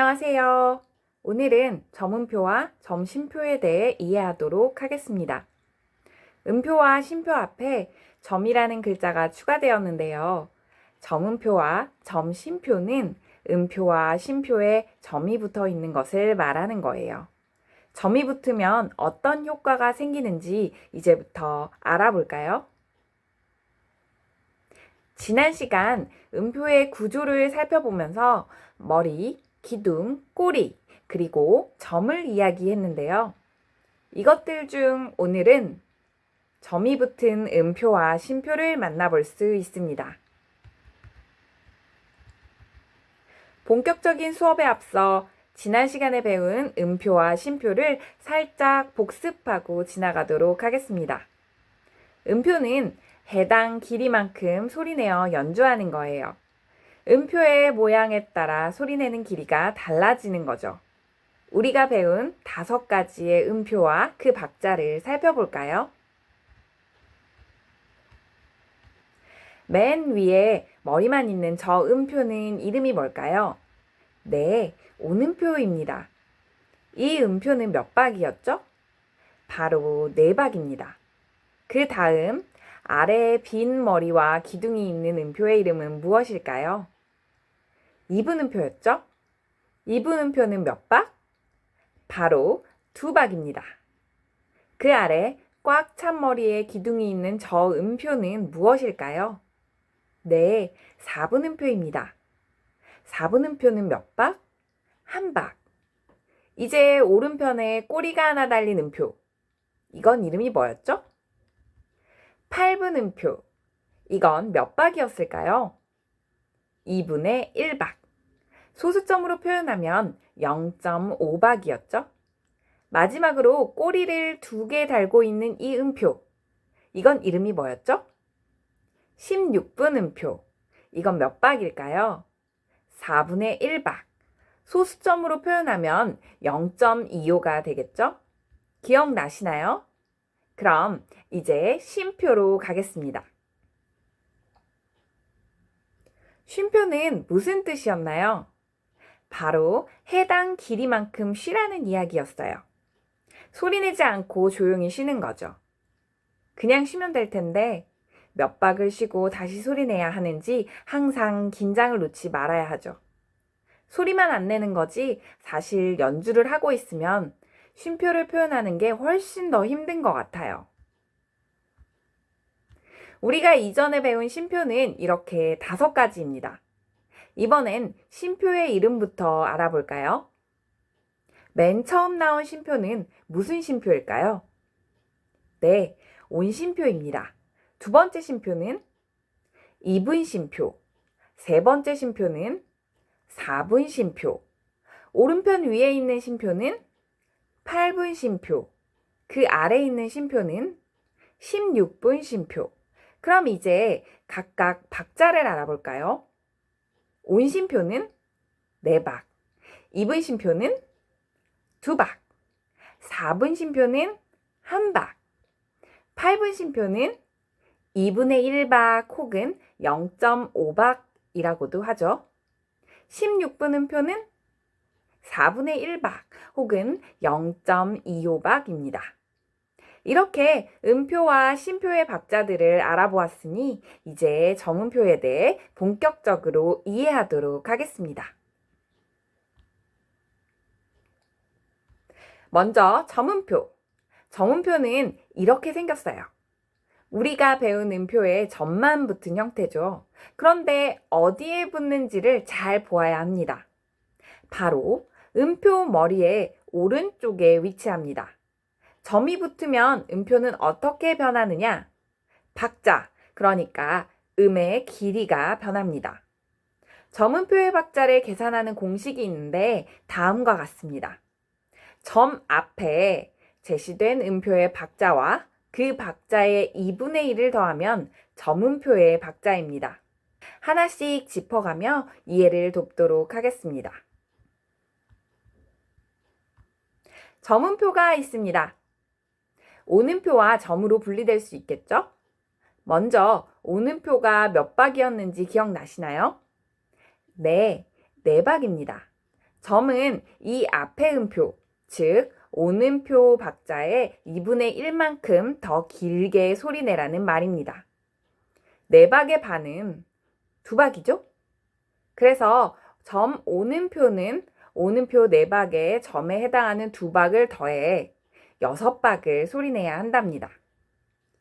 안녕하세요. 오늘은 점음표와 점심표에 대해 이해하도록 하겠습니다. 음표와 심표 앞에 점이라는 글자가 추가되었는데요. 점음표와 점심표는 음표와 심표에 점이 붙어 있는 것을 말하는 거예요. 점이 붙으면 어떤 효과가 생기는지 이제부터 알아볼까요? 지난 시간 음표의 구조를 살펴보면서 머리, 기둥, 꼬리, 그리고 점을 이야기했는데요. 이것들 중 오늘은 점이 붙은 음표와 심표를 만나볼 수 있습니다. 본격적인 수업에 앞서 지난 시간에 배운 음표와 심표를 살짝 복습하고 지나가도록 하겠습니다. 음표는 해당 길이만큼 소리내어 연주하는 거예요. 음표의 모양에 따라 소리내는 길이가 달라지는 거죠. 우리가 배운 다섯 가지의 음표와 그 박자를 살펴볼까요? 맨 위에 머리만 있는 저 음표는 이름이 뭘까요? 네, 오음표입니다. 이 음표는 몇 박이었죠? 바로 네 박입니다. 그 다음 아래에 빈 머리와 기둥이 있는 음표의 이름은 무엇일까요? 이분음표였죠? 이분음표는 몇 박? 바로 두 박입니다. 그 아래 꽉 찬 머리에 기둥이 있는 저 음표는 무엇일까요? 네, 4분음표입니다. 4분음표는 몇 박? 한 박. 이제 오른편에 꼬리가 하나 달린 음표. 이건 이름이 뭐였죠? 8분음표. 이건 몇 박이었을까요? 2분의 1박. 소수점으로 표현하면 0.5박이었죠? 마지막으로 꼬리를 두 개 달고 있는 이 음표. 이건 이름이 뭐였죠? 16분 음표. 이건 몇 박일까요? 4분의 1박. 소수점으로 표현하면 0.25가 되겠죠? 기억나시나요? 그럼 이제 쉼표로 가겠습니다. 쉼표는 무슨 뜻이었나요? 바로 해당 길이만큼 쉬라는 이야기였어요. 소리내지 않고 조용히 쉬는 거죠. 그냥 쉬면 될 텐데 몇 박을 쉬고 다시 소리내야 하는지 항상 긴장을 놓지 말아야 하죠. 소리만 안 내는 거지 사실 연주를 하고 있으면 쉼표를 표현하는 게 훨씬 더 힘든 것 같아요. 우리가 이전에 배운 쉼표는 이렇게 다섯 가지입니다. 이번엔 쉼표의 이름부터 알아볼까요? 맨 처음 나온 쉼표는 무슨 쉼표일까요? 네, 온쉼표입니다. 두 번째 쉼표는 2분 쉼표, 세 번째 쉼표는 4분 쉼표, 오른편 위에 있는 쉼표는 8분 쉼표, 그 아래 있는 쉼표는 16분 쉼표. 그럼 이제 각각 박자를 알아볼까요? 온심표는 4박, 2분 심표는 2박, 4분 심표는 1박, 8분 심표는 2분의 1박 혹은 0.5박이라고도 하죠. 16분 음표는 4분의 1박 혹은 0.25박입니다. 이렇게 음표와 심표의 박자들을 알아보았으니 이제 점음표에 대해 본격적으로 이해하도록 하겠습니다. 먼저 점음표. 점음표는 이렇게 생겼어요. 우리가 배운 음표에 점만 붙은 형태죠. 그런데 어디에 붙는지를 잘 보아야 합니다. 바로 음표 머리의 오른쪽에 위치합니다. 점이 붙으면 음표는 어떻게 변하느냐? 박자, 그러니까 음의 길이가 변합니다. 점음표의 박자를 계산하는 공식이 있는데 다음과 같습니다. 점 앞에 제시된 음표의 박자와 그 박자의 2분의 1을 더하면 점음표의 박자입니다. 하나씩 짚어가며 이해를 돕도록 하겠습니다. 점음표가 있습니다. 오는표와 점으로 분리될 수 있겠죠? 먼저 오는표가 몇 박이었는지 기억나시나요? 네, 네 박입니다. 점은 이 앞의 음표, 즉 오는표 박자의 2분의 1만큼 더 길게 소리내라는 말입니다. 네 박의 반은 두 박이죠? 그래서 점 오는표는 오는표 네 박에 점에 해당하는 두 박을 더해 여섯 박을 소리내야 한답니다.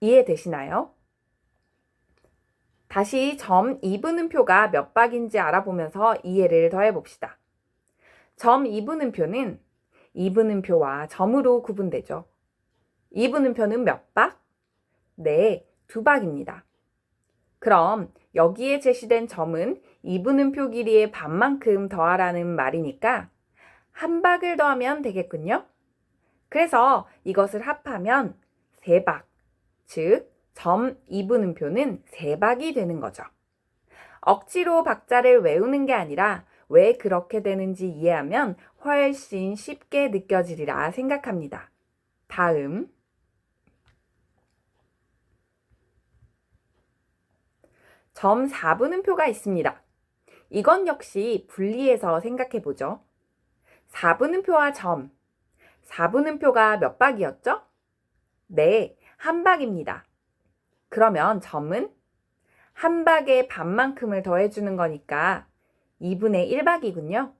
이해되시나요? 다시 점 이분음표가 몇 박인지 알아보면서 이해를 더해 봅시다. 점 이분음표는 이분음표와 점으로 구분되죠. 이분음표는 몇 박? 네, 두 박입니다. 그럼 여기에 제시된 점은 이분음표 길이의 반만큼 더하라는 말이니까 한 박을 더하면 되겠군요. 그래서 이것을 합하면 세 박, 즉 점 이분음표는 세 박이 되는 거죠. 억지로 박자를 외우는 게 아니라 왜 그렇게 되는지 이해하면 훨씬 쉽게 느껴지리라 생각합니다. 다음. 점 4분음표가 있습니다. 이건 역시 분리해서 생각해 보죠. 4분음표와 점. 4분음표가 몇 박이었죠? 네, 한 박입니다. 그러면 점은 한 박의 반만큼을 더해주는 거니까 2분의 1박이군요.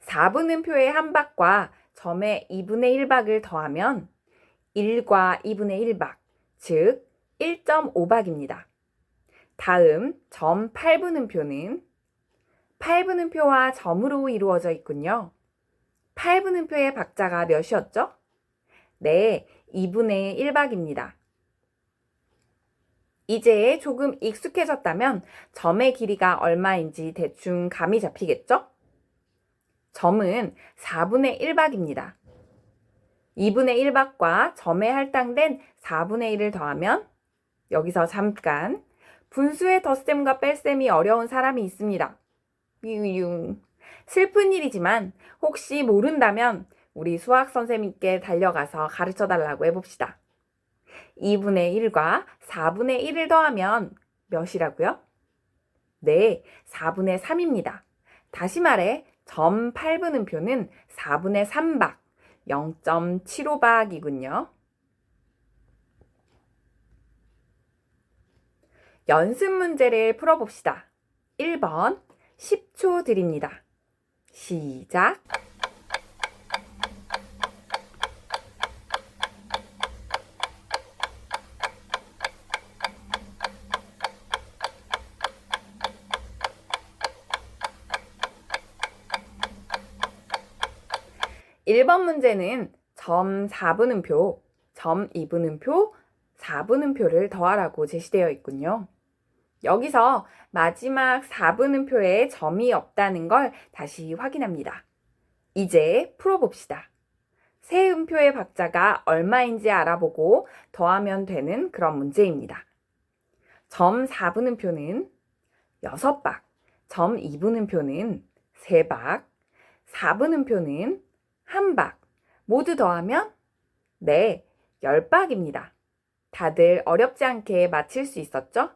4분음표의 한 박과 점의 2분의 1박을 더하면 1과 2분의 1박, 즉 1.5박입니다. 다음 점 8분음표는 8분음표와 점으로 이루어져 있군요. 8분음표의 박자가 몇이었죠? 네, 2분의 1박입니다. 이제 조금 익숙해졌다면 점의 길이가 얼마인지 대충 감이 잡히겠죠? 점은 4분의 1박입니다. 2분의 1박과 점에 할당된 4분의 1을 더하면 여기서 잠깐 분수의 덧셈과 뺄셈이 어려운 사람이 있습니다. 유유. 슬픈 일이지만 혹시 모른다면 우리 수학 선생님께 달려가서 가르쳐 달라고 해봅시다. 2분의 1과 4분의 1을 더하면 몇이라고요? 네, 4분의 3입니다. 다시 말해 점 8분음표는 4분의 3박, 0.75박이군요. 연습 문제를 풀어봅시다. 1번 10초 드립니다. 시작. 1번 문제는 점 4분음표, 점 2분음표, 4분음표를 더하라고 제시되어 있군요. 여기서 마지막 4분음표에 점이 없다는 걸 다시 확인합니다. 이제 풀어봅시다. 세 음표의 박자가 얼마인지 알아보고 더하면 되는 그런 문제입니다. 점 4분음표는 6박, 점 2분음표는 3박, 4분음표는 한 박, 모두 더하면 네, 열 박입니다. 다들 어렵지 않게 맞힐 수 있었죠?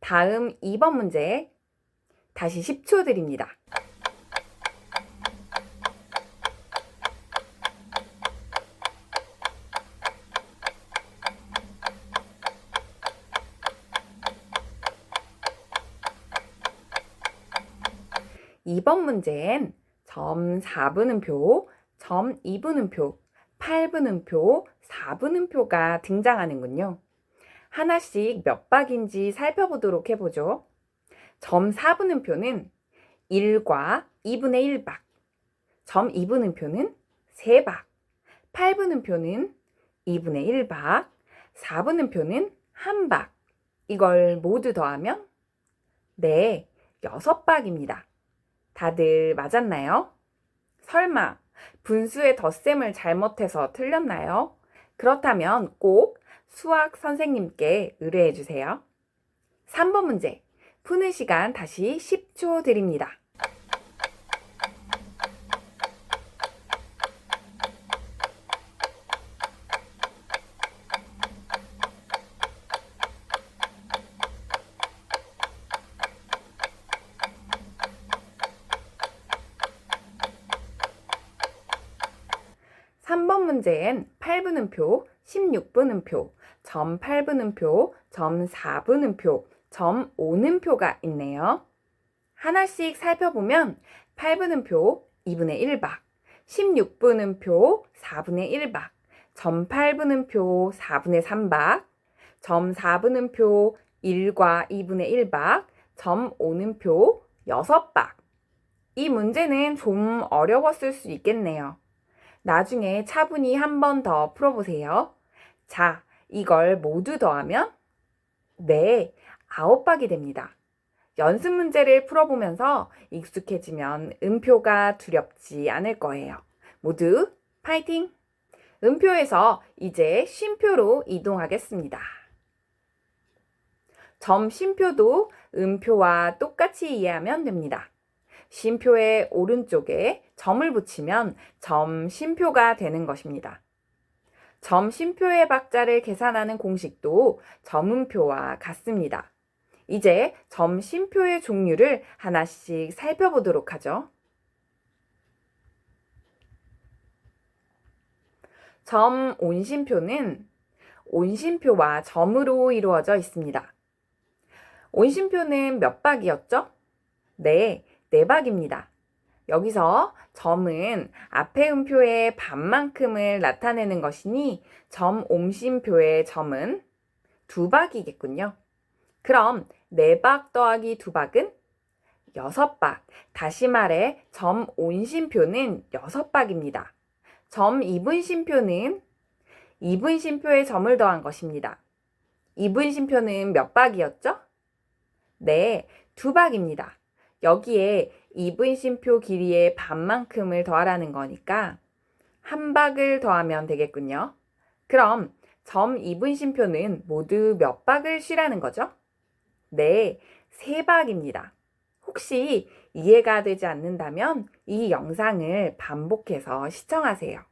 다음 2번 문제 다시 10초 드립니다. 이번 문제엔 점 4분음표, 점 2분음표, 8분음표, 4분음표가 등장하는군요. 하나씩 몇 박인지 살펴보도록 해보죠. 점 4분음표는 1과 2분의 1박, 점 2분음표는 3박, 8분음표는 2분의 1박, 4분음표는 1박. 이걸 모두 더하면 네, 6박입니다. 다들 맞았나요? 설마 분수의 덧셈을 잘못해서 틀렸나요? 그렇다면 꼭 수학 선생님께 의뢰해 주세요. 3번 문제. 푸는 시간 다시 10초 드립니다. 문제엔 8분음표, 16분음표, 점 8분음표, 점 4분음표, 점 5는표가 있네요. 하나씩 살펴보면 8분음표 2분의 1박, 16분음표 4분의 1박, 점 8분음표 4분의 3박, 점 4분음표 1과 2분의 1박, 점 5는표 6박. 이 문제는 좀 어려웠을 수 있겠네요. 나중에 차분히 한 번 더 풀어보세요. 자, 이걸 모두 더하면? 네, 아홉 박이 됩니다. 연습 문제를 풀어보면서 익숙해지면 음표가 두렵지 않을 거예요. 모두 파이팅! 음표에서 이제 쉼표로 이동하겠습니다. 점 쉼표도 음표와 똑같이 이해하면 됩니다. 쉼표의 오른쪽에 점을 붙이면 점 쉼표가 되는 것입니다. 점 쉼표의 박자를 계산하는 공식도 점음표와 같습니다. 이제 점 쉼표의 종류를 하나씩 살펴보도록 하죠. 점 온심표는 온심표와 점으로 이루어져 있습니다. 온심표는 몇 박이었죠? 네, 네 박입니다. 여기서 점은 앞에 음표의 반만큼을 나타내는 것이니 점 옴심표의 점은 두 박이겠군요. 그럼 네 박 더하기 두 박은 여섯 박. 다시 말해 점 온심표는 여섯 박입니다. 점 이분심표는 이분심표의 점을 더한 것입니다. 이분심표는 몇 박이었죠? 네, 두 박입니다. 여기에 이분심표 길이의 반만큼을 더하라는 거니까 한 박을 더하면 되겠군요. 그럼 점 이분심표는 모두 몇 박을 쉬라는 거죠? 네, 세 박입니다. 혹시 이해가 되지 않는다면 이 영상을 반복해서 시청하세요.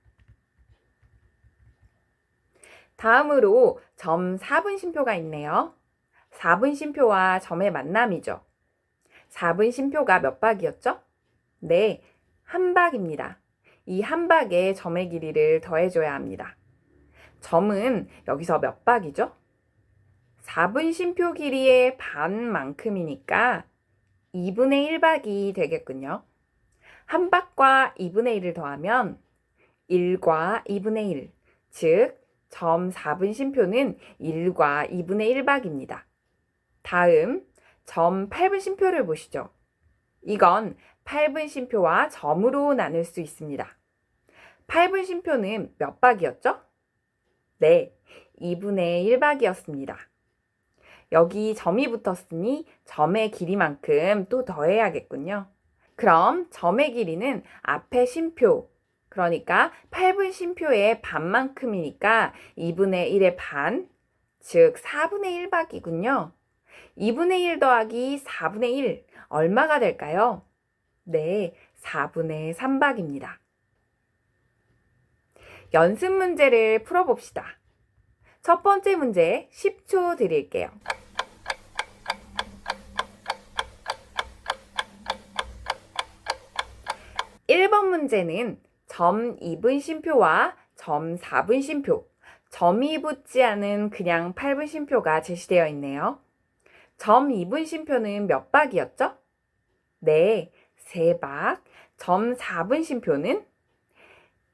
다음으로 점 4분심표가 있네요. 4분심표와 점의 만남이죠. 4분 심표가 몇 박이었죠? 네, 한 박입니다. 이 한 박에 점의 길이를 더해줘야 합니다. 점은 여기서 몇 박이죠? 4분 심표 길이의 반만큼이니까 2분의 1박이 되겠군요. 한 박과 2분의 1을 더하면 1과 2분의 1, 즉, 점 4분 심표는 1과 2분의 1박입니다. 다음, 점 8분 심표를 보시죠. 이건 8분 심표와 점으로 나눌 수 있습니다. 8분 심표는 몇 박이었죠? 네, 2분의 1박이었습니다. 여기 점이 붙었으니 점의 길이만큼 또 더해야겠군요. 그럼 점의 길이는 앞에 심표, 그러니까 8분 심표의 반만큼이니까 2분의 1의 반, 즉 4분의 1박이군요. 2분의 1 더하기 4분의 1, 얼마가 될까요? 네, 4분의 3박입니다. 연습 문제를 풀어봅시다. 첫 번째 문제 10초 드릴게요. 1번 문제는 점 2분 심표와 점 4분 심표, 점이 붙지 않은 그냥 8분 심표가 제시되어 있네요. 점 2분 심표는 몇 박이었죠? 네, 3박. 점 4분 심표는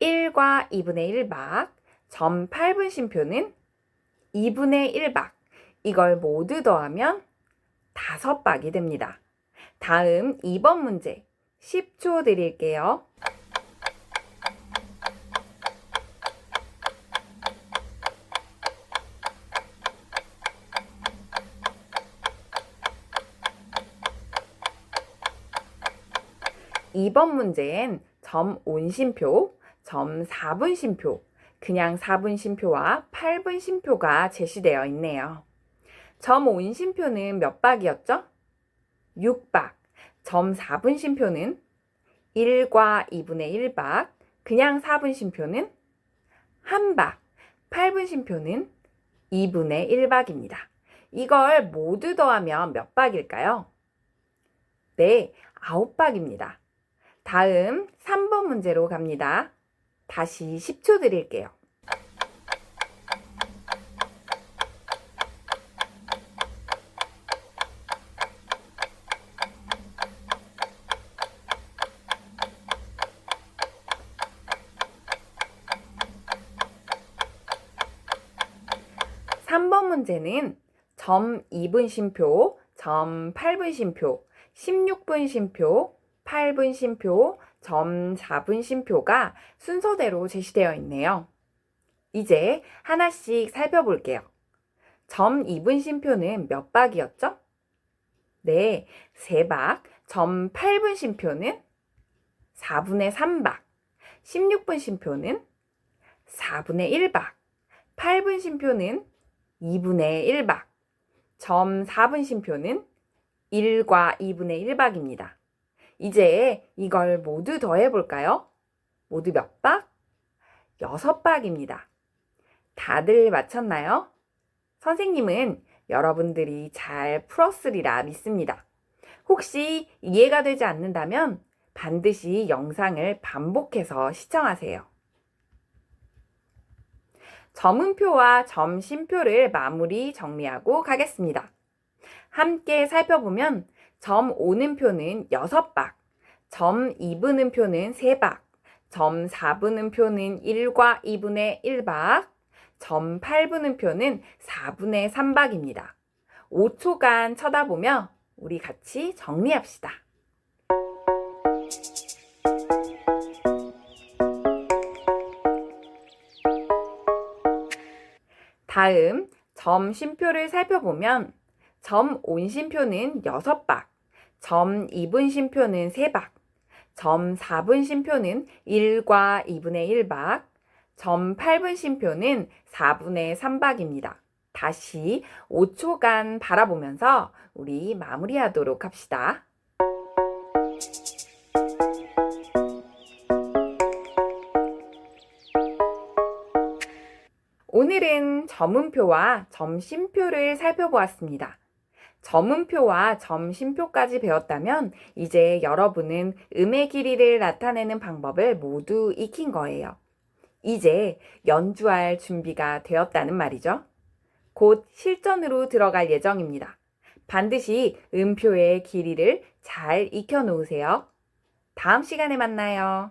1과 2분의 1박. 점 8분 심표는 2분의 1박. 이걸 모두 더하면 5박이 됩니다. 다음 2번 문제. 10초 드릴게요. 이번 문제엔 점 온심표, 점 4분 심표, 그냥 4분 심표와 8분 심표가 제시되어 있네요. 점 온심표는 몇 박이었죠? 6박. 점 4분 심표는 1과 2분의 1박, 그냥 4분 심표는 1박, 8분 심표는 2분의 1박입니다. 이걸 모두 더하면 몇 박일까요? 네, 9박입니다. 다음 3번 문제로 갑니다. 다시 10초 드릴게요. 문제는 점 2분 쉼표, 점 8분 쉼표, 16분 쉼표, 8분 쉼표, 점 4분 쉼표가 순서대로 제시되어 있네요. 이제 하나씩 살펴볼게요. 점 2분 쉼표는 몇 박이었죠? 네, 3박. 점 8분 쉼표는 4분의 3박. 16분 쉼표는 4분의 1박. 8분 쉼표는 2분의 1박. 점 4분 쉼표는 1과 2분의 1박입니다. 이제 이걸 모두 더해 볼까요? 모두 몇 박? 6박입니다. 다들 맞췄나요? 선생님은 여러분들이 잘 풀었으리라 믿습니다. 혹시 이해가 되지 않는다면 반드시 영상을 반복해서 시청하세요. 점음표와 점심표를 마무리 정리하고 가겠습니다. 함께 살펴보면 점 오는 표는 6박, 점 2분은 표는 3박, 점 4분은 표는 1과 2분의 1박, 점 8분은 표는 4분의 3박입니다. 5초간 쳐다보며 우리 같이 정리합시다. 다음 점 쉼표를 살펴보면 점 온심표는 6박, 점 2분 쉼표는 3박, 점 4분 쉼표는 1과 2분의 1박, 점 8분 쉼표는 4분의 3박입니다. 다시 5초간 바라보면서 우리 마무리하도록 합시다. 오늘은 점음표와 점심표를 살펴보았습니다. 점음표와 점심표까지 배웠다면 이제 여러분은 음의 길이를 나타내는 방법을 모두 익힌 거예요. 이제 연주할 준비가 되었다는 말이죠. 곧 실전으로 들어갈 예정입니다. 반드시 음표의 길이를 잘 익혀 놓으세요. 다음 시간에 만나요.